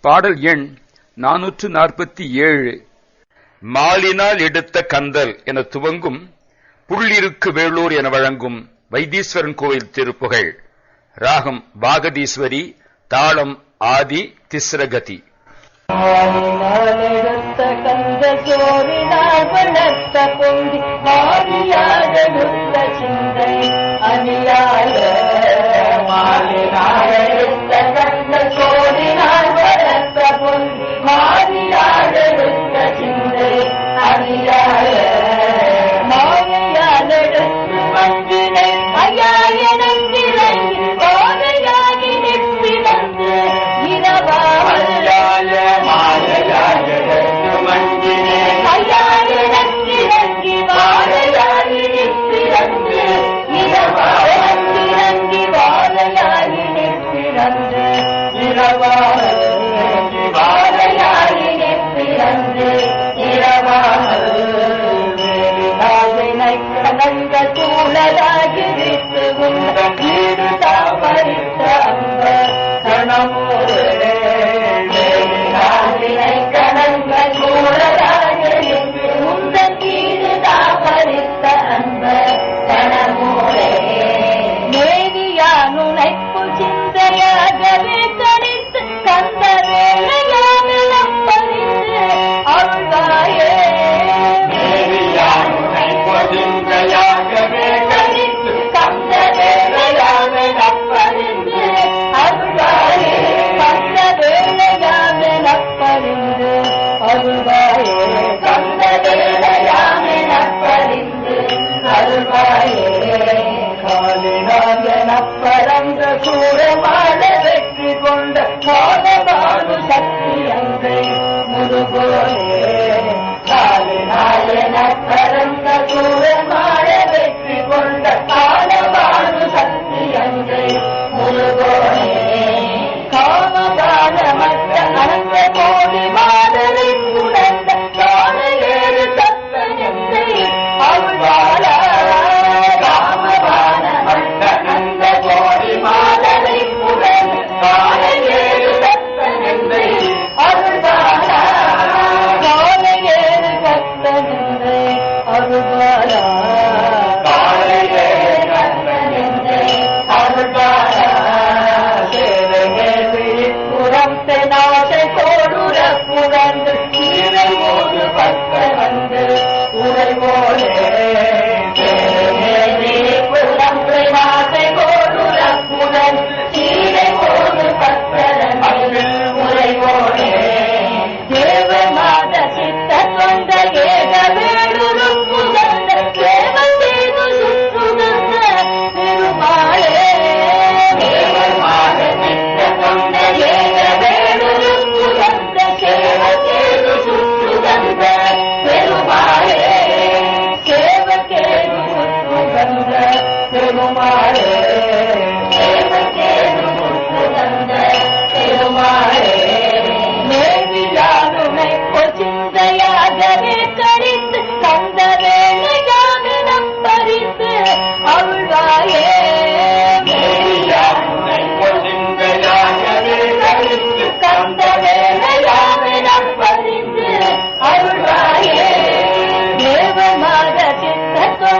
பாடல் எண் நானூற்று நாற்பத்தி ஏழு. மாலினால் எடுத்த கந்தல் என துவங்கும் புள்ளிருக்கு வேலூர் என வழங்கும் வைத்தீஸ்வரன் கோயில் திருப்புகழ். ராகம் வாகதீஸ்வரி தாளம் ஆதி திஸ்ரகதி. ನಾನೆರತ್ತ ಕಂದ ಸೋರಿನಾವನತ್ತ ಪೊಂದಿ ಆದಿಯಾಗಲುತ್ತ ಚಿಂತೈ ಅನಿಯಾಲ ಮಾಲೆ Gracias. Thank you.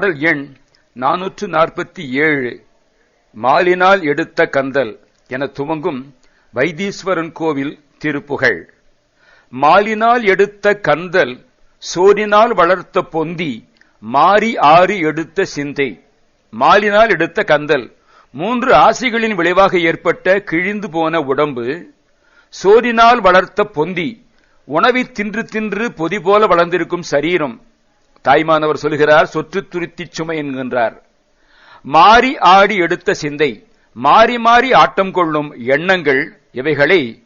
பாடல் எண் நானூற்று நாற்பத்தி ஏழு. மாலினால் எடுத்த கந்தல் என துவங்கும் வைத்தீஸ்வரன் கோவில் திருப்புகழ். மாலினால் எடுத்த கந்தல் சோரினால் வளர்த்த பொந்தி மாறி ஆறு எடுத்த சிந்தை. மாலினால் எடுத்த கந்தல் மூன்று ஆசைகளின் விளைவாக ஏற்பட்ட கிழிந்து போன உடம்பு. சோரினால் வளர்த்த பொந்தி உணவை தின்று தின்று பொதி போல வளர்ந்திருக்கும் சரீரம். தாய்மானவர் சொல்கிறார் சொற்று துருத்தி சுமை என்கின்றார். மாறி ஆடி எடுத்த சிந்தை மாறி மாறி ஆட்டம் கொள்ளும் எண்ணங்கள் இவைகளை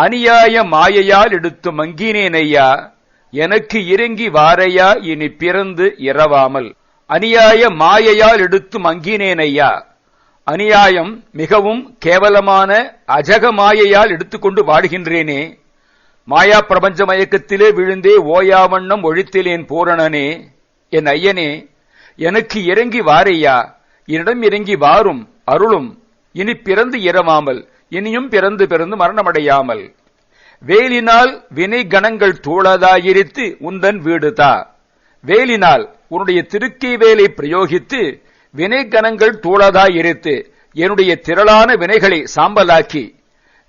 அநியாய மாயையால் எடுத்து மங்கினேன் ஐயா எனக்கு இறங்கி வாரையா இனி பிறந்து இரவாமல். அநியாய மாயையால் எடுத்து மங்கினேன் ஐயா. அநியாயம் மிகவும் கேவலமான அஜக மாயையால் எடுத்துக்கொண்டு வாடுகின்றேனே மாயா பிரபஞ்ச மயக்கத்திலே விழுந்தே ஓயாவண்ணம் ஒழித்திலேன் பூரணனே. என் ஐயனே எனக்கு இறங்கி வாரையா? என்னிடம் இறங்கி வாரும் அருளும். இனி பிறந்து இரவாமல் இனியும் பிறந்து பிறந்து மரணமடையாமல். வேலினால் வினை கணங்கள் தூளதாயிரித்து உந்தன் வீடுதா வேலினால் உன்னுடைய திருக்கை வேலை பிரயோகித்து வினை கணங்கள் தூளதாயிரித்து என்னுடைய திரளான வினைகளை சாம்பலாக்கி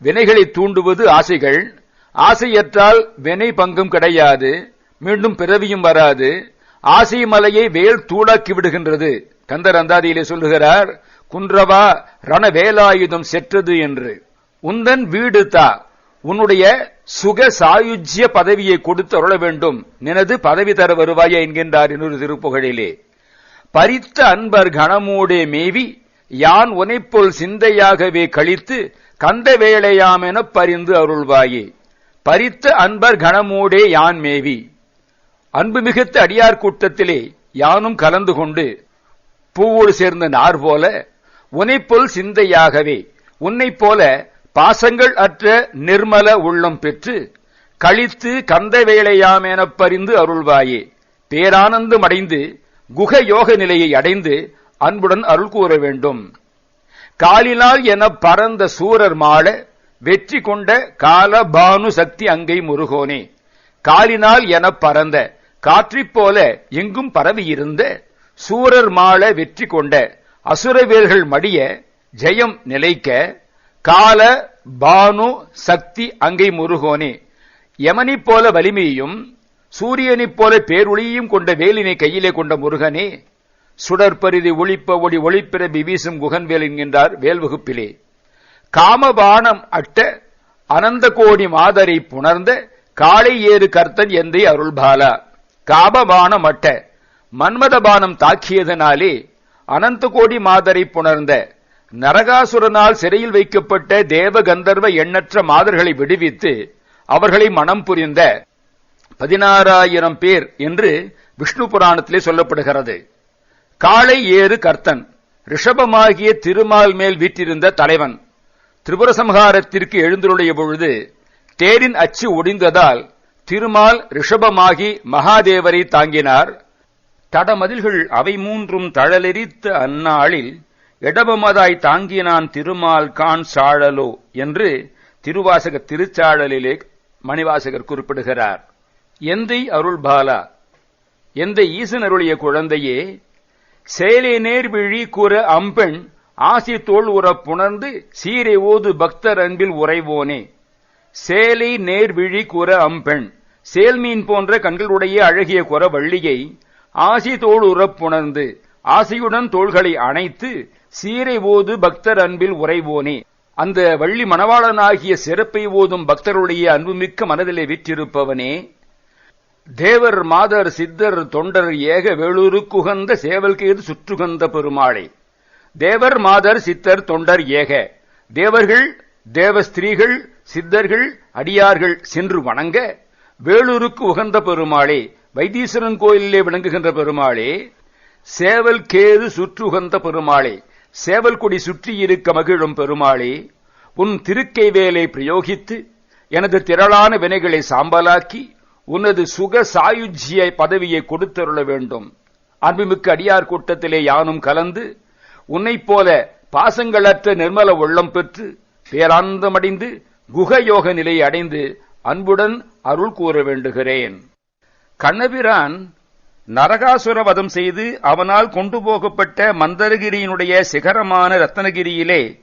வினைகளை தூண்டுவது ஆசைகள். ஆசையற்றால் வினை பங்கும் கிடையாது மீண்டும் பிறவியும் வராது. ஆசை மலையை வேல் தூளாக்கி விடுகின்றது. கந்தர் அந்தாதியிலே சொல்லுகிறார் குன்றவா ரண வேலாயுதம் செற்றது என்று. உந்தன் வீடு தா உன்னுடைய சுக சாயுஜ்ய பதவியை கொடுத்து அருள வேண்டும். நினது பதவி தர வருவாயா என்கின்றார் இன்னொரு திருப்புகழிலே. பரித்த அன்பர் கணமோடே மேவி யான் உனைப்போல் சிந்தையாகவே கழித்து கந்த வேளையாமெனப் பரிந்து அருள்வாயே. பரித்த அன்பர் கணமூடே யான் மேவி. அன்பு மிகுத்த அடியார் கூட்டத்திலே யானும் கலந்து கொண்டு பூவோடு சேர்ந்த நார் போல உனைப்போல் சிந்தையாகவே உன்னைப் போல பாசங்கள் அற்ற நிர்மல உள்ளம் பெற்று கழித்து கந்த வேளையாம் எனப் அருள்வாயே. பேரானந்தம் அடைந்து குக யோக நிலையை அடைந்து அன்புடன் அருள் கூற வேண்டும். காலினால் என பறந்த சூரர் மாள வெற்றி கொண்ட கால பானு சக்தி அங்கை முருகோனே. காலினால் என பறந்த காற்றைப் போல எங்கும் பரவியிருந்த சூரர் மாள வெற்றி கொண்ட அசுரவேர்கள் மடிய ஜெயம் நிலைக்க கால பானு சக்தி அங்கை முருகோனே. யமனைப் போல வலிமையையும் சூரியனைப் போல பேரொளியையும் கொண்ட வேலினை கையிலே கொண்ட முருகனே சுடற்பரிதி ஒளிப்ப ஒளி ஒளிப்பிறபி வீசும் குகன்வேல் என்கின்றார் வேல்வகுப்பிலே. காமபானம் அட்ட அனந்த கோடி மாதரை புணர்ந்த காளை ஏறு கர்த்தன் எந்தை அருள்பாலா காமபானம் அட்ட மன்மதபானம் தாக்கியதனாலே அனந்த கோடி மாதரை புணர்ந்த நரகாசுரனால் சிறையில் வைக்கப்பட்ட தேவ கந்தர்வ எண்ணற்ற மாதர்களை விடுவித்து அவர்களை மனம் புரிந்த பதினாறாயிரம் பேர் என்று விஷ்ணு புராணத்திலே சொல்லப்படுகிறது. காளை ஏறு கர்த்தன் ரிஷபமாகிய திருமால் மேல் வீற்றிருந்த தலைவன். திரிபுர சம்ஹாரத்திற்கு எழுந்துள்ள பொழுது தேரின் அச்சு ஒடிந்ததால் திருமால் ரிஷபமாகி மகாதேவரை தாங்கினார். தடமதில்கள் அவை மூன்றும் தழலெரித்த அந்நாளில் இடபமதாய் தாங்கினான் திருமால் கான் சாழலோ என்று திருவாசக திருச்சாழலிலே மணிவாசகர் குறிப்பிடுகிறார். எந்தை அருள்பாலா எந்த ஈசன் அருளிய குழந்தையே சேலை நேர் விழி கூற அம்பெண் ஆசி தோல் உற புணர்ந்து சீரை ஓது பக்தர் அன்பில் உறைவோனே. சேலை நேர் விழி கூற அம்பெண். சேல்மீன் போன்ற கண்களுடைய அழகிய குற வள்ளியை ஆசி தோல் உறப் புணர்ந்து ஆசையுடன் தோள்களை அணைத்து சீரை ஓது பக்தர் அன்பில் உறைவோனே. அந்த வள்ளி மணவாளனாகிய சிறப்பை ஓதும் பக்தருடைய அன்புமிக்க மனதிலே விற்றிருப்பவனே. தேவர் மாதர் சித்தர் தொண்டர் ஏக வேளூருக்குகந்த சேவல்கேது சுற்றுகந்த பெருமாளே. தேவர் மாதர் சித்தர் தொண்டர் ஏக. தேவர்கள் தேவஸ்திரீகள் சித்தர்கள் அடியார்கள் சென்று வணங்க வேலூருக்கு உகந்த பெருமாளே வைத்தீஸ்வரன் கோயிலிலே விளங்குகின்ற பெருமாளே சேவல் கேது சுற்றுகந்த பெருமாளே சேவல் கொடி சுற்றி இருக்க மகிழும் பெருமாளே உன் திருக்கை வேலை பிரயோகித்து எனது திரளான வினைகளை சாம்பலாக்கி உனது சுக சாயுஜ்ய பதவியை கொடுத்தருள வேண்டும். அன்புமிக்க அடியார் கூட்டத்திலே யானும் கலந்து உன்னைப் போல பாசங்களற்ற நிர்மல உள்ளம் பெற்று பேரானந்தமடைந்து குக யோக நிலையை அடைந்து அன்புடன் அருள் கூற வேண்டுகிறேன். கண்ணபிரான் நரகாசுர வதம் செய்து அவனால் கொண்டு போகப்பட்ட மந்தரகிரியினுடைய சிகரமான ரத்னகிரியிலே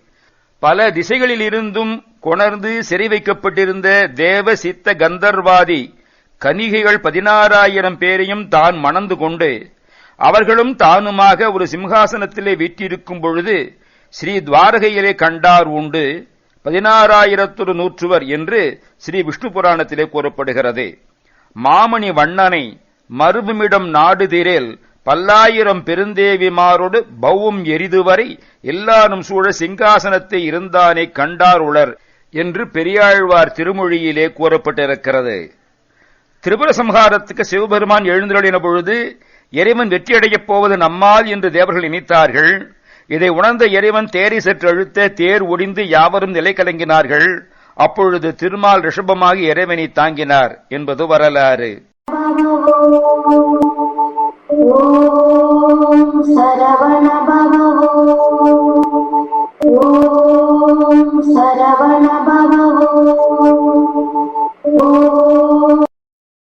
பல திசைகளிலிருந்தும் கொணர்ந்து சிறை வைக்கப்பட்டிருந்த தேவ சித்த கந்தர்வாதி கனிகைகள் பதினாறாயிரம் பேரையும் தான் மணந்து கொண்டு அவர்களும் தானுமாக ஒரு சிம்ஹாசனத்திலே வீற்றிருக்கும் பொழுது ஸ்ரீ துவாரகையிலே கண்டார் உண்டு பதினாறாயிரத்தொரு நூற்றுவர் என்று ஸ்ரீ விஷ்ணு புராணத்திலே கூறப்படுகிறது. மாமணி வண்ணனை மறுபுமிடம் நாடுதிரேல் பல்லாயிரம் பெருந்தேவிமாரோடு பௌவும் எரிதுவரை எல்லாரும் சூழ சிங்காசனத்தை இருந்தானே கண்டார் உளர் என்று பெரியாழ்வார் திருமொழியிலே கூறப்பட்டிருக்கிறது. திரிபுர சம்ஹாரத்துக்கு சிவபெருமான் எழுந்தருளின பொழுது இறைவன் வெற்றியடையப் போவது நம்மால் என்று தேவர்கள் நினைத்தார்கள். இதை உணர்ந்த இறைவன் தேரை சற்று தேர் ஒடிந்து யாவரும் நிலை கலங்கினார்கள். அப்பொழுது திருமால் ரிஷபமாக இறைவனை தாங்கினார் என்பது வரலாறு. சரவண